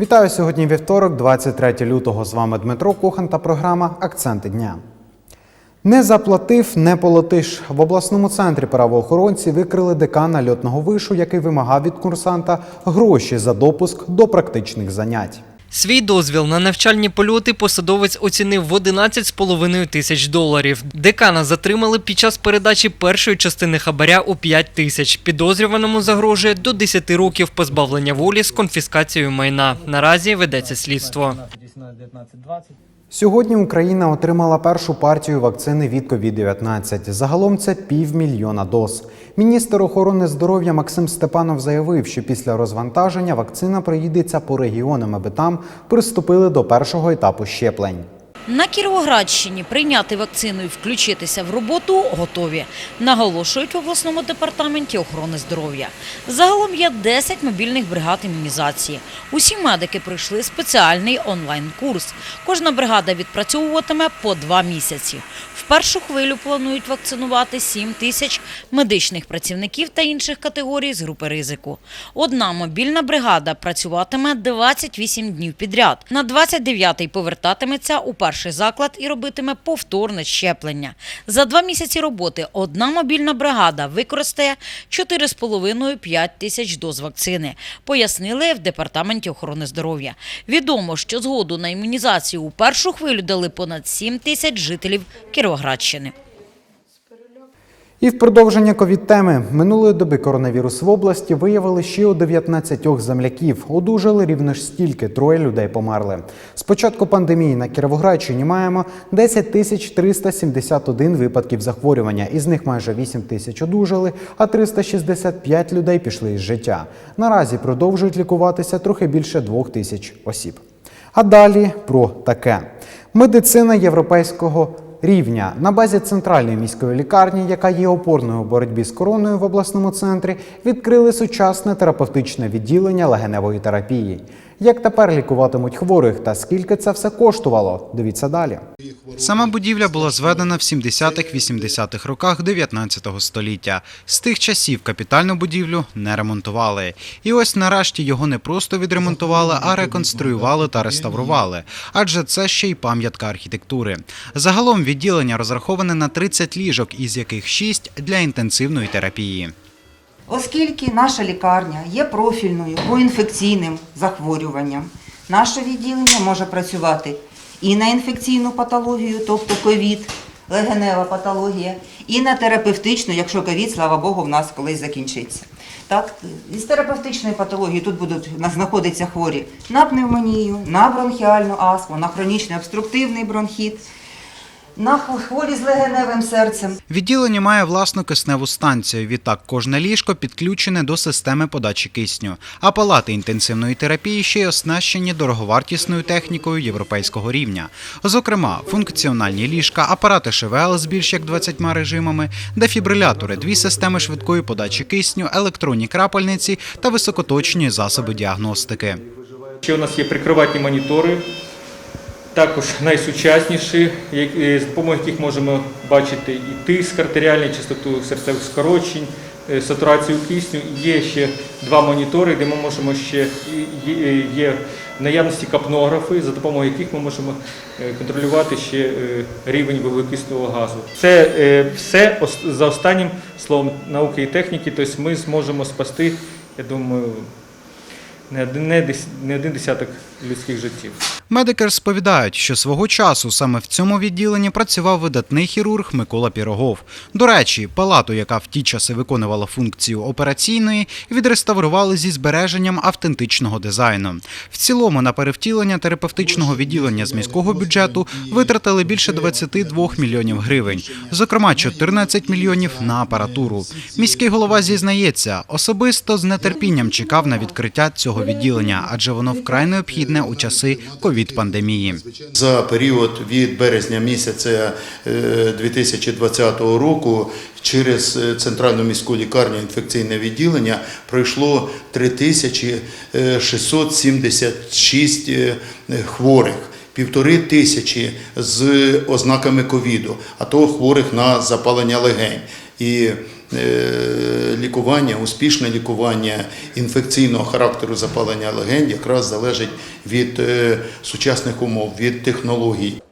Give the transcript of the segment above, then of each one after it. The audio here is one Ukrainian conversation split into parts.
Вітаю сьогодні вівторок, 23 лютого. З вами Дмитро Кухан та програма Акценти дня. Не заплатив, не полотиш. В обласному центрі правоохоронці викрили декана льотного вишу, який вимагав від курсанта гроші за допуск до практичних занять. Свій дозвіл на навчальні польоти посадовець оцінив в 11,5 тисяч доларів. Декана затримали під час передачі першої частини хабаря у 5 тисяч. Підозрюваному загрожує до 10 років позбавлення волі з конфіскацією майна. Наразі ведеться слідство. Сьогодні Україна отримала першу партію вакцини від COVID-19. Загалом це півмільйона доз. Міністр охорони здоров'я Максим Степанов заявив, що після розвантаження вакцина приїдеться по регіонам, аби там приступили до першого етапу щеплень. На Кіровоградщині прийняти вакцину і включитися в роботу готові, наголошують в обласному департаменті охорони здоров'я. Загалом є 10 мобільних бригад імунізації. Усі медики пройшли спеціальний онлайн-курс. Кожна бригада відпрацьовуватиме по два місяці. В першу хвилю планують вакцинувати 7 тисяч медичних працівників та інших категорій з групи ризику. Одна мобільна бригада працюватиме 28 днів підряд. На 29-й повертатиметься у перший заклад і робитиме повторне щеплення. За два місяці роботи одна мобільна бригада використає 4,5-5 тисяч доз вакцини, пояснили в департаменті охорони здоров'я. Відомо, що згоду на імунізацію у першу хвилю дали понад 7 тисяч жителів Кіровоградщини. І в продовження ковід-теми минулої доби коронавірус в області виявили ще у 19 земляків. Одужали рівно ж стільки, троє людей померли. З початку пандемії на Кіровоградщині маємо 10 тисяч 371 випадків захворювання. Із них майже 8 тисяч одужали, а 365 людей пішли із життя. Наразі продовжують лікуватися трохи більше 2 тисяч осіб. А далі про таке: медицина європейського рівня на базі центральної міської лікарні, яка є опорною у боротьбі з короною в обласному центрі, відкрили сучасне терапевтичне відділення легеневої терапії. Як тепер лікуватимуть хворих та скільки це все коштувало? Дивіться далі. Сама будівля була зведена в 70-80-х роках 19 століття. З тих часів капітальну будівлю не ремонтували. І ось нарешті його не просто відремонтували, а реконструювали та реставрували. Адже це ще й пам'ятка архітектури. Загалом відділення розраховане на 30 ліжок, із яких 6 для інтенсивної терапії. Оскільки наша лікарня є профільною по інфекційним захворюванням, наше відділення може працювати і на інфекційну патологію, тобто ковід, легенева патологія, і на терапевтичну, якщо ковід, слава Богу, в нас колись закінчиться. Так, із терапевтичної патології тут будуть знаходитися хворі на пневмонію, на бронхіальну астму, на хронічний обструктивний бронхіт, на хворі з легеневим серцем. Відділення має власну кисневу станцію. Відтак кожне ліжко підключене до системи подачі кисню. А палати інтенсивної терапії ще й оснащені дороговартісною технікою європейського рівня. Зокрема, функціональні ліжка, апарати ШВЛ з більш як 20 режимами, дефібрилятори, дві системи швидкої подачі кисню, електронні крапельниці та високоточні засоби діагностики. Ще у нас є прикриватні монітори, також найсучасніші, е, з допомогою яких можемо бачити і тиск артеріальний, частоту серцевих скорочень, е, сатурацію кисню. Є ще два монітори, де ми можемо ще є, є наявності капнографи, за допомогою яких ми можемо е, контролювати ще е, рівень вуглекислого газу. Це е, все за останнім словом науки і техніки. Тобто ми зможемо спасти, я думаю, не один, десяток людських життів. Медики розповідають, що свого часу саме в цьому відділенні працював видатний хірург Микола Пірогов. До речі, палату, яка в ті часи виконувала функцію операційної, відреставрували зі збереженням автентичного дизайну. В цілому на перевтілення терапевтичного відділення з міського бюджету витратили більше 22 мільйонів гривень, зокрема 14 мільйонів на апаратуру. Міський голова зізнається, особисто з нетерпінням чекав на відкриття цього відділення, адже воно вкрай необхідне у часи ковід-пандемії. За період від березня місяця е, 2020 року через е, центральну міську лікарню інфекційне відділення пройшло 3676 е, хворих. Півтори тисячі з ознаками ковіду, а то хворих на запалення легень. І е, лікування, успішне лікування інфекційного характеру запалення легень якраз залежить від е, сучасних умов, від технологій.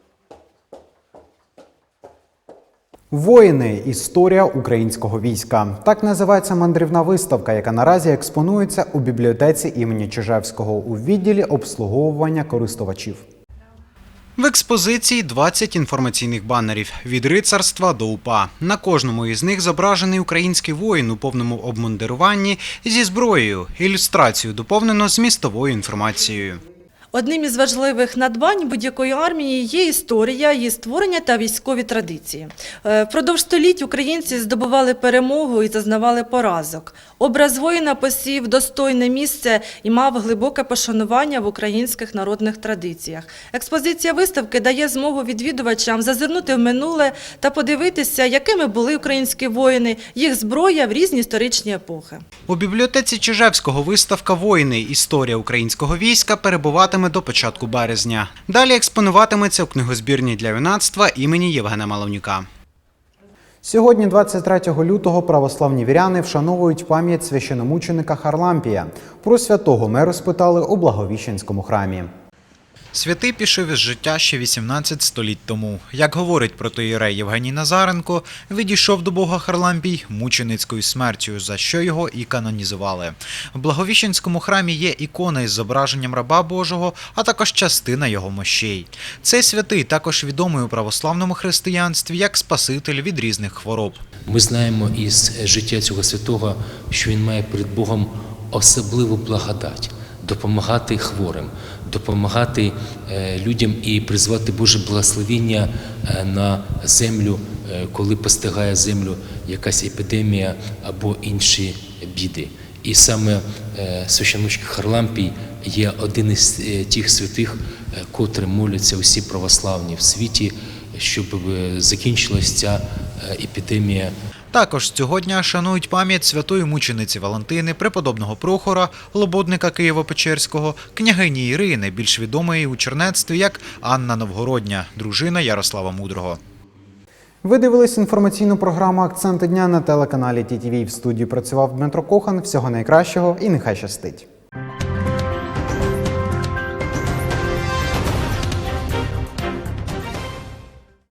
Воїни історія українського війська. Так називається мандрівна виставка, яка наразі експонується у бібліотеці імені Чижевського у відділі обслуговування користувачів. В експозиції 20 інформаційних банерів від рицарства до УПА. На кожному із них зображений український воїн у повному обмундируванні зі зброєю. Ілюстрацію доповнено змістовою інформацією. Одним із важливих надбань будь-якої армії є історія, її створення та військові традиції. Е, Впродовж століть українці здобували перемогу і зазнавали поразок. Образ воїна посів достойне місце і мав глибоке пошанування в українських народних традиціях. Експозиція виставки дає змогу відвідувачам зазирнути в минуле та подивитися, якими були українські воїни, їх зброя в різні історичні епохи. У бібліотеці Чижевського виставка Воїни. Історія українського війська перебуватиме до початку березня. Далі експонуватиметься у книгозбірні для юнацтва імені Євгена Маловнюка. Сьогодні, 23 лютого, православні віряни вшановують пам'ять священомученика Харлампія. Про святого ми розпитали у Благовіщенському храмі. Святий пішов із життя ще 18 століть тому. Як говорить протоїрей Євгеній Назаренко, відійшов до Бога Харлампій мученицькою смертю, за що його і канонізували. В Благовіщенському храмі є ікона із зображенням раба Божого, а також частина його мощей. Цей святий також відомий у православному християнстві як Спаситель від різних хвороб. Ми знаємо із життя цього святого, що він має перед Богом особливу благодать допомагати хворим, допомагати е, людям і призвати Боже благословіння е, на землю, е, коли постигає землю якась епідемія або інші біди. І саме е, Харлампій є один із тих святих, котрі моляться усі православні в світі, щоб закінчилась ця епідемія Також цього дня шанують пам'ять святої мучениці Валентини, преподобного Прохора, лободника Києво-Печерського, княгині Ірини, більш відомої у чернецтві як Анна Новгородня, дружина Ярослава Мудрого. Ви дивились інформаційну програму Акценти дня на телеканалі ТІТВ. В студії працював Дмитро Кохан. Всього найкращого і нехай щастить.